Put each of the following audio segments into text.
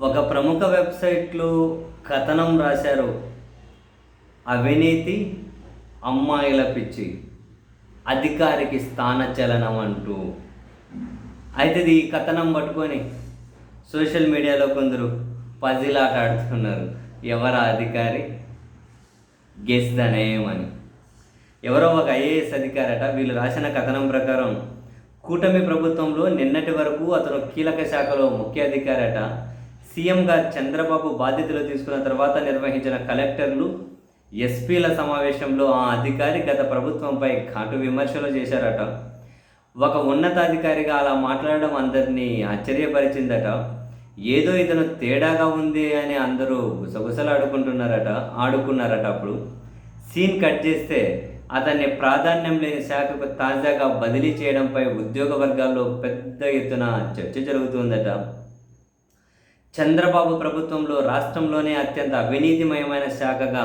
ఒక ప్రముఖ వెబ్సైట్లో కథనం రాశారు అవినీతి అమ్మాయిల పిచ్చి అధికారికి స్థానచలనం అంటూ. అయితే ఇది కథనం పట్టుకొని సోషల్ మీడియాలో కొందరు పజిలాట ఆడుతున్నారు. ఎవరా అధికారి? గెస్ ద నేమ్ అని. ఎవరో ఒక ఐఏఎస్ అధికారట వీళ్ళు రాసిన కథనం ప్రకారం కూటమి ప్రభుత్వంలో నిన్నటి వరకు అతను కీలక శాఖలో ముఖ్య అధికారట సీఎంగా చంద్రబాబు బాధ్యతలు తీసుకున్న తర్వాత నిర్వహించిన కలెక్టర్లు ఎస్పీల సమావేశంలో ఆ అధికారి గత ప్రభుత్వంపై ఘాటు విమర్శలు చేశారట. ఒక ఉన్నతాధికారిగా అలా మాట్లాడడం అందరినీ ఆశ్చర్యపరిచిందట. ఏదో ఇతను తేడాగా ఉంది అని అందరూ గుసగుసలు ఆడుకుంటున్నారట ఆడుకున్నారట అప్పుడు. సీన్ కట్ చేస్తే అతన్ని ప్రాధాన్యం లేని శాఖకు తాజాగా బదిలీ చేయడంపై ఉద్యోగ వర్గాల్లో పెద్ద ఎత్తున చర్చ జరుగుతుందట. చంద్రబాబు ప్రభుత్వంలో రాష్ట్రంలోనే అత్యంత అవినీతిమయమైన శాఖగా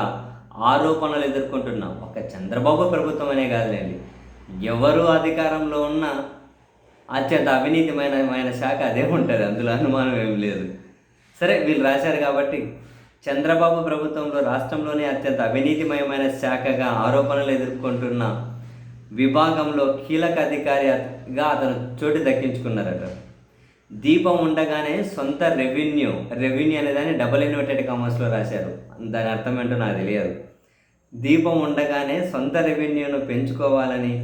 ఆరోపణలు ఎదుర్కొంటున్న ఒక చంద్రబాబు ప్రభుత్వం అనే కాదులేండి. ఎవరు అధికారంలో ఉన్న అత్యంత అవినీతిమైనమైన శాఖ అదే ఉంటుంది. అందులో అనుమానం ఏం లేదు. సరే వీళ్ళు రాశారు కాబట్టి చంద్రబాబు ప్రభుత్వంలో రాష్ట్రంలోనే అత్యంత అవినీతిమయమైన శాఖగా ఆరోపణలు ఎదుర్కొంటున్న విభాగంలో కీలక అధికారిగా అతను చోటు దక్కించుకున్నారట. దీపం ఉండగానే సొంత రెవెన్యూ రెవెన్యూ అనే దాన్ని డబుల్ ఇన్వర్టెడ్ కామర్స్లో రాశారు. దాని అర్థం ఏంటో నాకు తెలియదు. దీపం ఉండగానే సొంత రెవెన్యూను పెంచుకోవాలని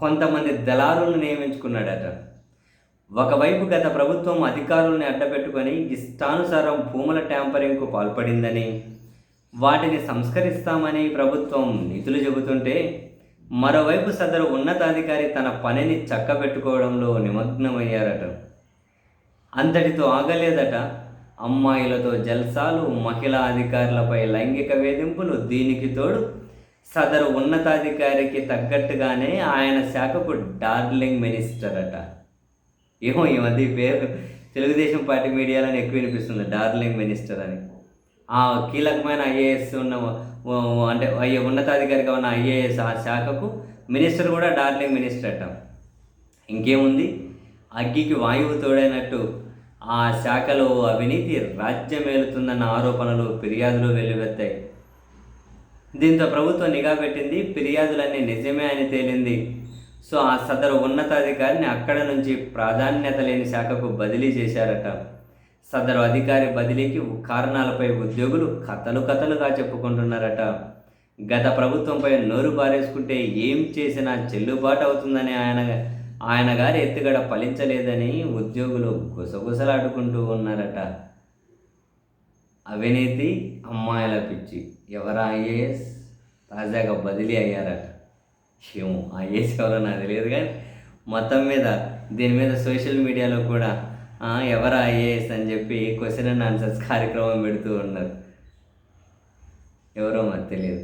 కొంతమంది దళారులను నియమించుకున్నాడట. ఒకవైపు గత ప్రభుత్వం అధికారుల్ని అడ్డపెట్టుకొని ఇష్టానుసారం భూముల ట్యాంపరింగ్కు పాల్పడిందని వాటిని సంస్కరిస్తామని ప్రభుత్వం నిధులు చెబుతుంటే మరోవైపు సదరు ఉన్నతాధికారి తన పనిని చక్కబెట్టుకోవడంలో నిమగ్నమయ్యారట. అంతటితో ఆగలేదట. అమ్మాయిలతో జల్సాలు మహిళా అధికారులపై లైంగిక వేధింపులు దీనికి తోడు. సదరు ఉన్నతాధికారికి తగ్గట్టుగానే ఆయన శాఖకు డార్లింగ్ మినిస్టర్ అట. ఏమో ఈ మధ్య పేరు తెలుగుదేశం పార్టీ మీడియాలోనే ఎక్కువ వినిపిస్తుంది డార్లింగ్ మినిస్టర్ అని. ఆ కీలకమైన ఐఏఎస్ ఉన్న అంటే అయ్యే ఉన్నతాధికారిగా ఉన్న ఐఏఎస్ ఆ శాఖకు మినిస్టర్ కూడా డార్లింగ్ మినిస్టర్ అట. ఇంకేముంది? అగ్గికి వాయువు తోడైనట్టు ఆ శాఖలో అవినీతి రాజ్యమేలుతుందన్న ఆరోపణలు ఫిర్యాదులు వెల్లువెత్తాయి. దీంతో ప్రభుత్వం నిఘా పెట్టింది ఫిర్యాదులన్నీ నిజమే అని తేలింది. సో ఆ సదరు ఉన్నతాధికారిని అక్కడ నుంచి ప్రాధాన్యత లేని శాఖకు బదిలీ చేశారట. సదరు అధికారి బదిలీకి కారణాలపై ఉద్యోగులు కథలు కథలుగా చెప్పుకుంటున్నారట. గత ప్రభుత్వంపై నోరు పారేసుకుంటే ఏం చేసినా చెల్లుబాటు అవుతుందని ఆయన ఆయన గారి ఎత్తుగడ ఫలించలేదని ఉద్యోగులు గుసగుసలాడుకుంటూ ఉన్నారట. అవినీతి అమ్మాయిల పిచ్చి. ఎవరా ఐఏఎస్? తాజాగా బదిలీ అయ్యారట. ఏమో ఐఏఎస్ ఎవరో నాకు తెలియదు కానీ మొత్తం మీద దీని మీద సోషల్ మీడియాలో కూడా ఆ, ఎవరా ఐఏఎస్ అని చెప్పి క్వశ్చన్ అండ్ ఆన్సర్స్ కార్యక్రమం పెడుతూ ఉన్నారు. ఎవరో మాకు తెలియదు.